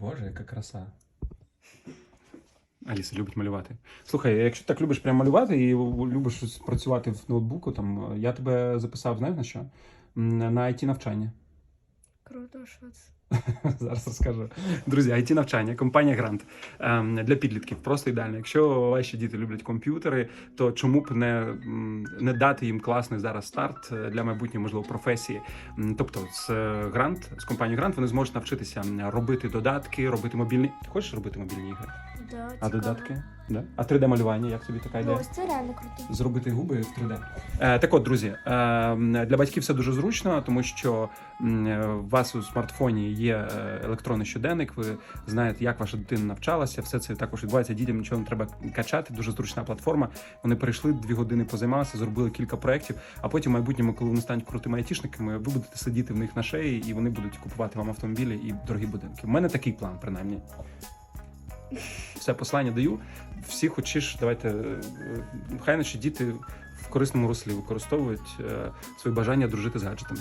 Боже, яка краса. Аліса любить малювати. Слухай, якщо так любиш прям малювати і любиш працювати в ноутбуку, там я тебе записав, знаєш на що? На IT навчання. Круто, що це. Зараз розкажу. Друзі, it навчання, компанія Грант ем, для підлітків просто ідеально. Якщо ваші діти люблять комп'ютери, то чому б не, не дати їм класний зараз старт е, для майбутньої, можливо, професії? Тобто, з е, Грант, з компанією Грант, вони зможуть навчитися робити додатки, робити мобільні. Ти хочеш робити мобільні ігри? Да, А цікаво. додатки? Да? А 3D малювання, як тобі така Ну, ось це реально круто. зробити губи в 3D. Е, так от, друзі, е, для батьків все дуже зручно, тому що е, у вас у смартфоні є е, електронний щоденник, ви знаєте, як ваша дитина навчалася, все це також відбувається. Дітям нічого не треба качати. Дуже зручна платформа. Вони прийшли дві години позаймалися, зробили кілька проєктів. А потім в майбутньому, коли вони стануть крутими айтішниками, ви будете сидіти в них на шиї, і вони будуть купувати вам автомобілі і дорогі будинки. У мене такий план, принаймні. Все послання даю. Всі хочеш, давайте е, е, хай наші діти в корисному руслі використовують е, свої бажання дружити з гаджетами.